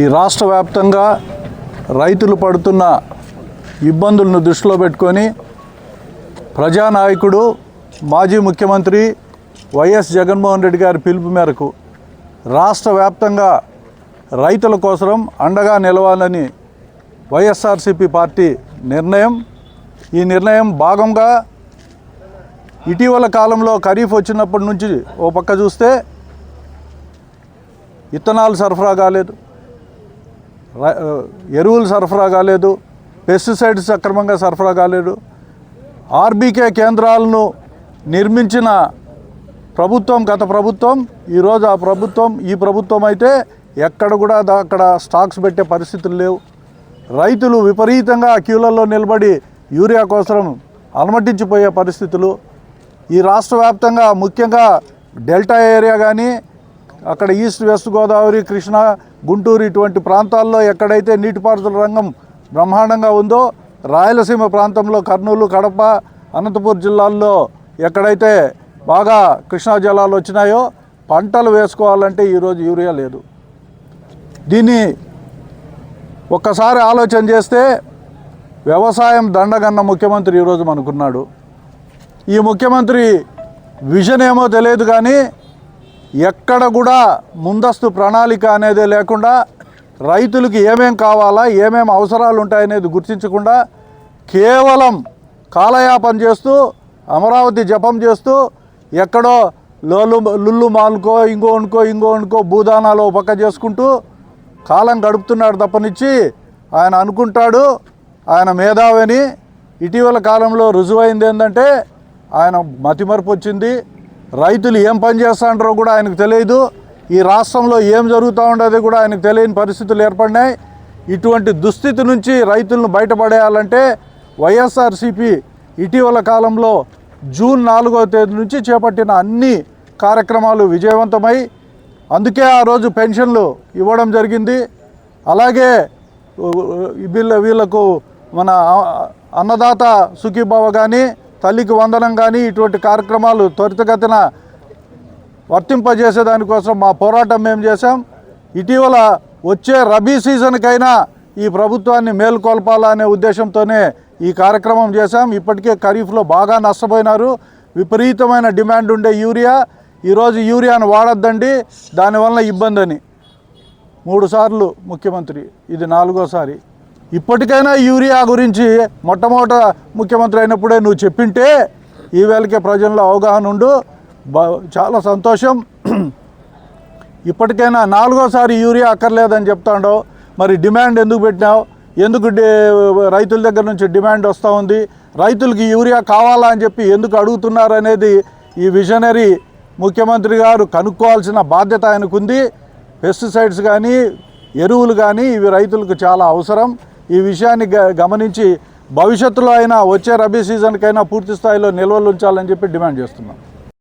ఈ రాష్ట్ర వ్యాప్తంగా రైతులు పడుతున్న ఇబ్బందులను దృష్టిలో పెట్టుకొని ప్రజానాయకుడు మాజీ ముఖ్యమంత్రి వైఎస్ జగన్మోహన్ రెడ్డి గారి పిలుపు మేరకు రాష్ట్ర వ్యాప్తంగా రైతుల కోసం అండగా నిలవాలని వైఎస్ఆర్సీపీ పార్టీ నిర్ణయం. ఈ నిర్ణయం భాగంగా ఇటీవల కాలంలో ఖరీఫ్ వచ్చినప్పటి నుంచి ఓ పక్క చూస్తే ఇత్తనాలు సరఫరా కాలేదు. ఎరువులు సరఫరా కాలేదు. పెస్టిసైడ్స్ సక్రమంగా సరఫరా కాలేదు. ఆర్బీకే కేంద్రాలను నిర్మించిన ప్రభుత్వం గత ప్రభుత్వం ఈరోజు ఆ ప్రభుత్వం ఈ ప్రభుత్వం అయితే ఎక్కడ కూడా అక్కడ స్టాక్స్ పెట్టే పరిస్థితులు లేవు. రైతులు విపరీతంగా క్యూలలో నిలబడి యూరియా కోసం అలమటించిపోయే పరిస్థితులు. ఈ రాష్ట్ర వ్యాప్తంగా ముఖ్యంగా డెల్టా ఏరియా కానీ అక్కడ ఈస్ట్ వెస్ట్ గోదావరి కృష్ణా గుంటూరు ఇటువంటి ప్రాంతాల్లో ఎక్కడైతే నీటిపారుదల రంగం బ్రహ్మాండంగా ఉందో రాయలసీమ ప్రాంతంలో కర్నూలు కడప అనంతపూర్ జిల్లాల్లో ఎక్కడైతే బాగా కృష్ణా జలాలు వచ్చినాయో పంటలు వేసుకోవాలంటే ఈరోజు యూరియా లేదు. దీన్ని ఒక్కసారి ఆలోచన చేస్తే వ్యవసాయం దండగన్న ముఖ్యమంత్రి ఈరోజు మనకున్నాడు. ఈ ముఖ్యమంత్రి విజన్ ఏమో తెలియదు కానీ ఎక్కడ కూడా ముందస్తు ప్రణాళిక అనేది లేకుండా రైతులకు ఏమేం కావాలా ఏమేం అవసరాలు ఉంటాయనేది గుర్తించకుండా కేవలం కాలయాపన చేస్తూ అమరావతి జపం చేస్తూ ఎక్కడో లోలు లుల్లు మాల్కో ఇంకో అనుకో భూదానాలు ఓ పక్క చేసుకుంటూ కాలం గడుపుతున్నాడు తప్పనిచ్చి ఆయన అనుకుంటాడు. ఆయన మేధావిని. ఇటీవల కాలంలో రుజువైంది ఏంటంటే ఆయన మతిమరుపు వచ్చింది. రైతులు ఏం పని చేస్తాంటారో కూడా ఆయనకు తెలియదు. ఈ రాష్ట్రంలో ఏం జరుగుతూ ఉండేది కూడా ఆయనకు తెలియని పరిస్థితులు ఏర్పడినాయి. ఇటువంటి దుస్థితి నుంచి రైతులను బయటపడేయాలంటే వైఎస్ఆర్సిపి ఇటీవల కాలంలో జూన్ నాలుగవ తేదీ నుంచి చేపట్టిన అన్ని కార్యక్రమాలు విజయవంతమై అందుకే ఆ రోజు పెన్షన్లు ఇవ్వడం జరిగింది. అలాగే వీళ్ళ వీళ్ళకు మన అన్నదాత సుఖీభావ కానీ తల్లికి వందనం కానీ ఇటువంటి కార్యక్రమాలు త్వరితగతిన వర్తింపజేసే దానికోసం మా పోరాటం మేము చేశాం. ఇటీవల వచ్చే రబీ సీజన్కైనా ఈ ప్రభుత్వాన్ని మేల్కొల్పాలనే ఉద్దేశంతోనే ఈ కార్యక్రమం చేశాం. ఇప్పటికే ఖరీఫ్లో బాగా నష్టపోయినారు. విపరీతమైన డిమాండ్ ఉండే యూరియా. ఈరోజు యూరియాను వాడొద్దండి. దానివల్ల ఇబ్బంది అని. మూడు సార్లు ముఖ్యమంత్రి. ఇది నాలుగోసారి. ఇప్పటికైనా యూరియా గురించి మొట్టమొదట ముఖ్యమంత్రి అయినప్పుడే నువ్వు చెప్పింటే ఈవేళకే ప్రజల్లో అవగాహన ఉండు. బ- చాలా సంతోషం. ఇప్పటికైనా నాలుగోసారి యూరియా అక్కర్లేదని చెప్తాడో మరి డిమాండ్ ఎందుకు పెట్టినావు? ఎందుకు రైతుల దగ్గర నుంచి డిమాండ్ వస్తూ ఉంది? రైతులకి యూరియా కావాలా అని చెప్పి ఎందుకు అడుగుతున్నారు అనేది ఈ విజనరీ ముఖ్యమంత్రి గారు కనుక్కోవాల్సిన బాధ్యత ఆయనకుంది. పెస్టిసైడ్స్ కానీ ఎరువులు కానీ ఇవి రైతులకు చాలా అవసరం. ఈ విషయాన్ని గ- గమనించి భవిష్యత్తులో అయినా వచ్చే రబీ సీజన్కైనా పూర్తి స్థాయిలో నిల్వలు ఉంచాలని చెప్పి డిమాండ్ చేస్తున్నాం.